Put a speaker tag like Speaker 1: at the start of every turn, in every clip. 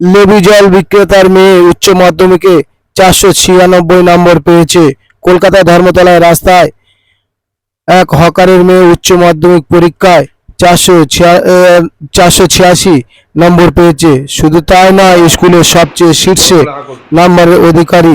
Speaker 1: লেবু জল বিক্রেতার মেয়ে উচ্চ মাধ্যমিকে চারশো ছিয়ানব্বই নম্বর পেয়েছে। কলকাতা ধর্মতলায় রাস্তায় এক হকারের মেয়ে উচ্চ মাধ্যমিক পরীক্ষায় চারশো চারশো ছিয়াশি নম্বর পেয়েছে। শুধু তাই নয়, স্কুলের সবচেয়ে শীর্ষে নম্বরের অধিকারী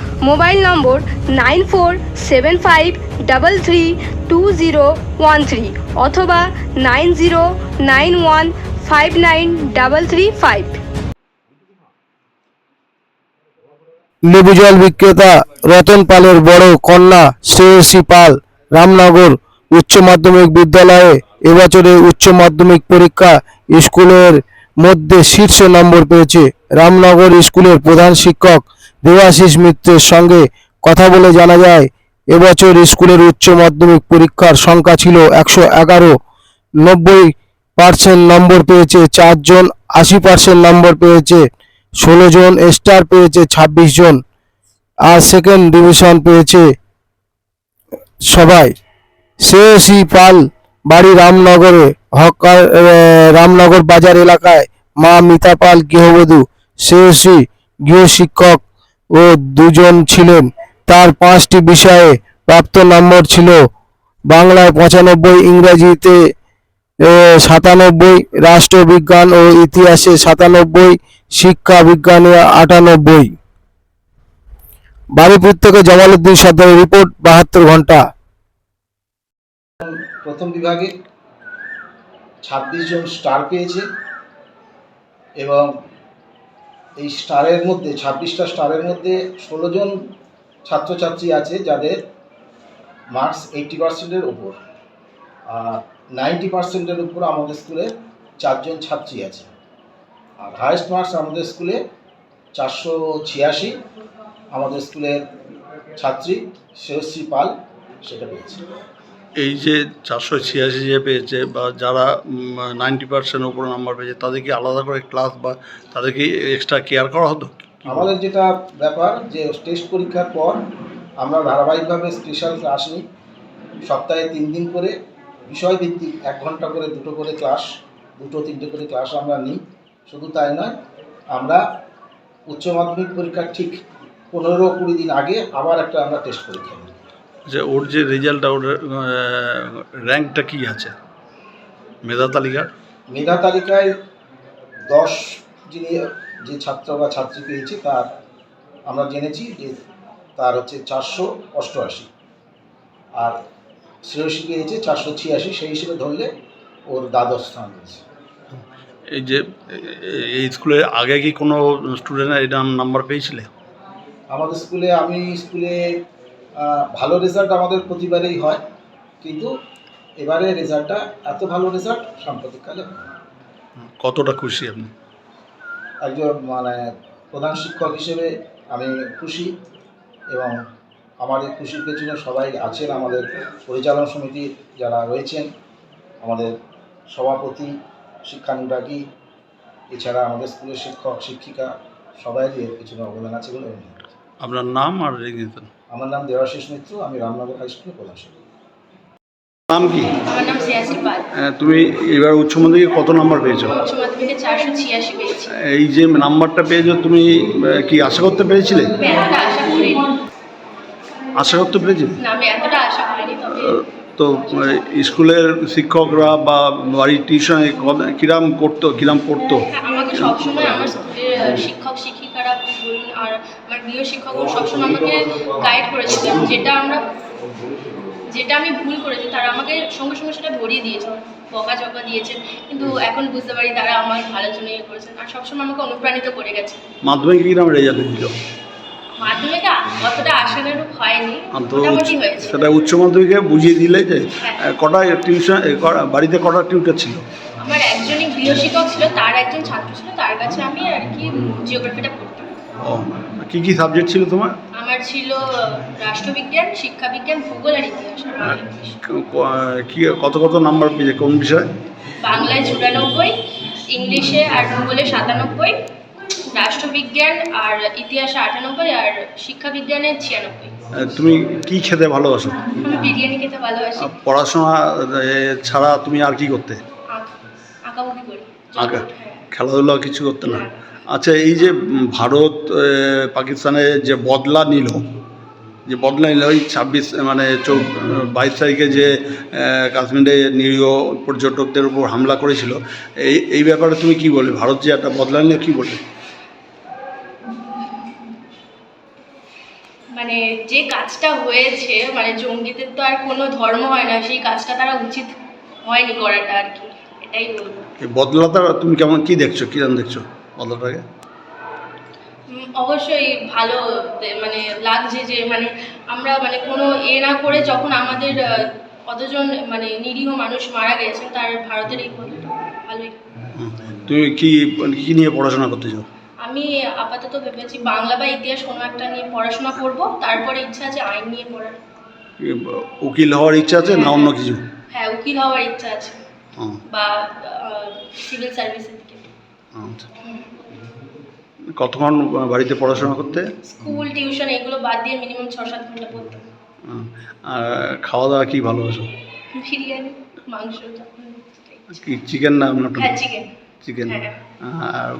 Speaker 2: Mobile number nine four seven five double three two zero one three অথবা nine zero nine one five nine double three five.
Speaker 1: লেবু জল বিক্রেতা রতন পালের বড় কন্যা শ্রেয়সী পাল রামনগর উচ্চ মাধ্যমিক বিদ্যালয়ে এবছরে উচ্চ মাধ্যমিক পরীক্ষা স্কুলের মধ্যে শীর্ষ নম্বর পেয়েছে। রামনগর স্কুলের প্রধান শিক্ষক দেবাশিস মিত্রের সঙ্গে কথা বলে জানা যায়, এবছর স্কুলের উচ্চ মাধ্যমিক পরীক্ষার সংখ্যা ছিল একশো এগারো। নব্বই পার্সেন্ট নম্বর পেয়েছে চারজন আশি পার্সেন্ট নম্বর পেয়েছে ষোলো জন, স্টার পেয়েছে ছাব্বিশ জন, আর সেকেন্ড ডিভিশন পেয়েছে সবাই। শ্রেয়সী পাল বাড়ি রামনগরে, হকার রামনগর বাজার এলাকায়, মা মিতা পাল গৃহবধূ, শ্রেয়সী গৃহশিক্ষক। ও দুজন ছিলেন। তার পাঁচটি বিষয়ে প্রাপ্ত নম্বর ছিল বাংলায় পঁচানব্বই, ইংরেজিতে সাতানব্বই, রাষ্ট্রবিজ্ঞান ও ইতিহাসে সাতানব্বই, শিক্ষা বিজ্ঞানে আটানব্বই। বাড়িপুর থেকে জমালউদ্দিন সর্দারের রিপোর্ট, বাহাত্তর ঘণ্টা।
Speaker 3: প্রথম বিভাগে ছাব্বিশ জন স্টার পেয়েছে এবং এই স্টারের মধ্যে, ছাব্বিশটা স্টারের মধ্যে ষোলো জন ছাত্রছাত্রী আছে যাদের মার্কস এইটটি পার্সেন্টের উপর। আর নাইনটি পার্সেন্টের উপর আমাদের স্কুলে চারজন ছাত্রী আছে। আর হায়েস্ট মার্কস আমাদের স্কুলে চারশো ছিয়াশি আমাদের স্কুলের ছাত্রী, শ্রেয়শ্রী পাল সেটা পেয়েছে।
Speaker 4: এই যে চারশো ছিয়াশি যে পেয়েছে বা যারা নাইনটি পার্সেন্ট উপরে নাম্বার পেয়েছে তাদের কি আলাদা করে ক্লাস বা তাদেরকে এক্সট্রা কেয়ার করা হতো?
Speaker 3: আমাদের যেটা ব্যাপার যে টেস্ট পরীক্ষার পর আমরা ধারাবাহিকভাবে স্পেশাল ক্লাস নিই। সপ্তাহে তিন দিন করে, বিষয়ভিত্তিক এক ঘণ্টা করে দুটো করে ক্লাস দুটো তিনটে করে ক্লাস আমরা নিই। শুধু তাই নয়, আমরা উচ্চ মাধ্যমিক পরীক্ষার ঠিক পনেরো কুড়ি দিন আগে আবার একটা আমরা টেস্ট পরীক্ষা নিই।
Speaker 4: যে ওর যে রেজাল্টটা ওর র্যাঙ্কটা কি আছে? মেধা তালিকার?
Speaker 3: মেধা তালিকায় দশ যিনি যে ছাত্র বা ছাত্রী পেয়েছে তার আমরা জেনেছি যে তার হচ্ছে চারশো অষ্টআশি। আর শ্রেয়সী পেয়েছে চারশো ছিয়াশি সেই হিসেবে ধরলে ওর দ্বাদশ স্থান রয়েছে।
Speaker 4: এই যে এই স্কুলে আগে কি কোনো স্টুডেন্ট এটা নাম্বার পেয়েছিলে?
Speaker 3: আমাদের স্কুলে আমি স্কুলে ভালো রেজাল্ট আমাদের প্রতিবারেই হয় কিন্তু এবারে রেজাল্টটা এত ভালো রেজাল্ট সাম্প্রতিককালে
Speaker 4: কতটা খুশি আপনি
Speaker 3: একজন মানে প্রধান শিক্ষক হিসেবে আমি খুশি এবং আমার এই খুশির পেছনে সবাই আছেন আমাদের পরিচালন সমিতির যারা রয়েছেন আমাদের সভাপতি শিক্ষানুরাগী এছাড়া আমাদের স্কুলের শিক্ষক শিক্ষিকা সবাইরই এর পিছনে অবদান আছে বলে।
Speaker 4: আপনার নাম আর রেজিস্ট্রেশন
Speaker 3: আমার নাম দেবাশিস মিত্র আমি রামনগর হাই স্কুলের প্রধান
Speaker 4: নাম কি?
Speaker 5: আমার নাম শ্রেয়াসী পাল।
Speaker 4: তুমি এবার উচ্চ মাধ্যমিকে কত নাম্বার পেয়েছ?
Speaker 5: উচ্চ মাধ্যমিকে চারশো ছিয়াশি পেয়েছি।
Speaker 4: এই যে নাম্বারটা পেয়েছ তুমি কি আশা করতে পেরেছিলে?
Speaker 5: এতটা আশা করিনি।
Speaker 4: আশা করতে পেরেছিলে?
Speaker 5: না আমি এতটা আশা করিনি তবে
Speaker 4: তো স্কুলের শিক্ষকরা বা বাড়ির টিউশনে কিরাম করতো কিরাম পড়তো?
Speaker 5: আমাকে সবসময় আমার স্কুলের শিক্ষক শিক্ষিকারা বলুন আর আমার গৃহ শিক্ষকও সবসময় আমাকে গাইড করেছে যেটা আমরা যেটা আমি ভুল করেছি তারা আমাকে সঙ্গে সঙ্গে সেটা ধরিয়ে দিয়েছেন বকা চকা দিয়েছেন কিন্তু এখন বুঝতে পারি তারা আমার ভালোর জন্য ইয়ে করেছেন। আর সবসময় আমাকে অনুপ্রাণিত করে গেছে।
Speaker 4: মাধ্যমিকে কিরাম রেজাল্ট দিল
Speaker 5: মাধ্যমিকে অতটা আশানুরূপ হয়নি মোটামুটি হয়েছে।
Speaker 4: সেটা উচ্চ মাধ্যমিকে বুঝিয়ে দিলে যে
Speaker 5: হ্যাঁ।
Speaker 4: কটা টিউশন বাড়িতে কটা টিউটার ছিল?
Speaker 5: আমার একজনই গৃহশিক্ষক ছিল তার একজন ছাত্র ছিল তার কাছে আমি আর কি জিওগ্রাফিটা পড়তাম।
Speaker 4: ও কী কী সাবজেক্ট ছিল তোমার?
Speaker 5: আমার ছিল রাষ্ট্রবিজ্ঞান শিক্ষাবিজ্ঞান ভূগোল আর ইতিহাস।
Speaker 4: ক- কত কত নাম্বার পেয়েছে কোন বিষয়ে?
Speaker 5: বাংলায় চুরানব্বই ইংলিশে আর ভূগোলে সাতানব্বই রাষ্ট্রবিজ্ঞান আর ইতিহাসে আটানব্বই আর শিক্ষাবিজ্ঞানে ছিয়ানব্বই।
Speaker 4: তুমি কি খেতে ভালোবাসো?
Speaker 5: আমি বিরিয়ানি খেতে ভালোবাসি।
Speaker 4: পড়াশোনা ছাড়া তুমি আর কি করতে?
Speaker 5: আঁকা আঁকাবুকি করি।
Speaker 4: আঁকা?
Speaker 5: হ্যাঁ।
Speaker 4: খেলাধুলা কিছু করতে না। আচ্ছা এই যে ভারত পাকিস্তানে যে বদলা নিল যে বদলা নিল ওই ছাব্বিশ মানে চৌ বাইশ তারিখে যে কাশ্মীরে নিরীহ পর্যটকদের উপর হামলা করেছিল এই এই ব্যাপারে তুমি কি বলবে? ভারত যে একটা বদলা নিলে কী বলবে?
Speaker 5: মানে যে কাজটা হয়েছে মানে জঙ্গিদের তো আর কোনো ধর্ম হয় না সেই কাজটা তারা উচিত হয়নি করাটা আর কি এটাই বলব।
Speaker 4: বদলাটা তুমি কেমন কি দেখছ? কিরম দেখছ?
Speaker 5: অবশ্যই ভালো মানে লাগছে যে মানে আমরা মানে কোনো এ না করে যখন আমাদের কতজন মানে নিরীহ মানুষ মারা গেছেন তার ভারতের এই কথাটা ভালোই।
Speaker 4: তুমি কি কি নিয়ে পড়াশোনা করতে চাও?
Speaker 5: আমি আপাতত ভেবেছি বাংলা বা ইতিহাস কোনো একটা নিয়ে পড়াশোনা করব তারপরে ইচ্ছা আছে আইন নিয়ে পড়ার।
Speaker 4: উকিল হওয়ার ইচ্ছা আছে না অন্য কিছু?
Speaker 5: হ্যাঁ উকিল হওয়ার ইচ্ছা আছে। বা সিভিল
Speaker 4: আচ্ছা। কতক্ষণ বাড়িতে পড়াশোনা করতে?
Speaker 5: স্কুল টিউশন এগুলো বাদ দিয়ে মিনিমাম ছ সাত ঘণ্টা পড়তাম
Speaker 4: আর খাওয়া দাওয়া কি ভালোবাসো
Speaker 5: বিরিয়ানি মাংস
Speaker 4: কি চিকেন না মটন
Speaker 5: হ্যাঁ চিকেন
Speaker 4: চিকেন
Speaker 5: হ্যাঁ।
Speaker 4: আর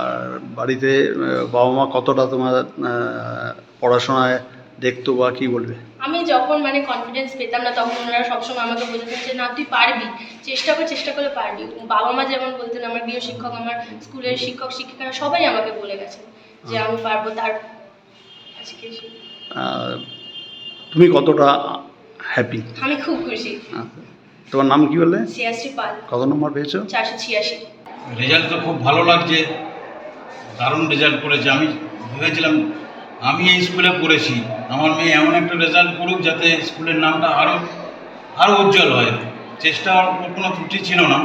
Speaker 4: আর বাড়িতে বাবা মা কতটা তোমার পড়াশোনায় দেখতো বা কি বলবে?
Speaker 5: যখন মানে কনফিডেন্স পেতাম না তখন ওনারা সবসময় আমাকে বোঝাতেন যে না তুই পারবি। চেষ্টা করে চেষ্টা করলে পারবি। বাবা মা যেমন বলতেন আমার গৃহ শিক্ষক আমার স্কুলের শিক্ষক শিক্ষিকারা সবাই আমাকে বলে গেছে যে আমি পারব তার আজকে
Speaker 4: তুমি কতটা হ্যাপি
Speaker 5: আমি খুব খুশি।
Speaker 4: তোমার নাম কি বললে?
Speaker 5: শ্রেয়াশ্রী পাল।
Speaker 4: কত নম্বর পেয়েছ?
Speaker 5: চারশো ছিয়াশি।
Speaker 6: রেজাল্ট তো খুব ভালো লাগছে দারুণ রেজাল্ট করেছে। আমি ভেবেছিলাম আমি এই স্কুলে পড়েছি। আমার মেয়ে এমন একটা রেজাল্ট করুক যাতে স্কুলের নামটা আরও আরও উজ্জ্বল হয়। চেষ্টার কোনো ত্রুটি ছিল না।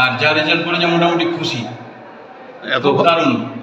Speaker 6: আর যা রেজাল্ট করেছে মোটামুটি খুশি।
Speaker 4: এত
Speaker 6: দারুণ।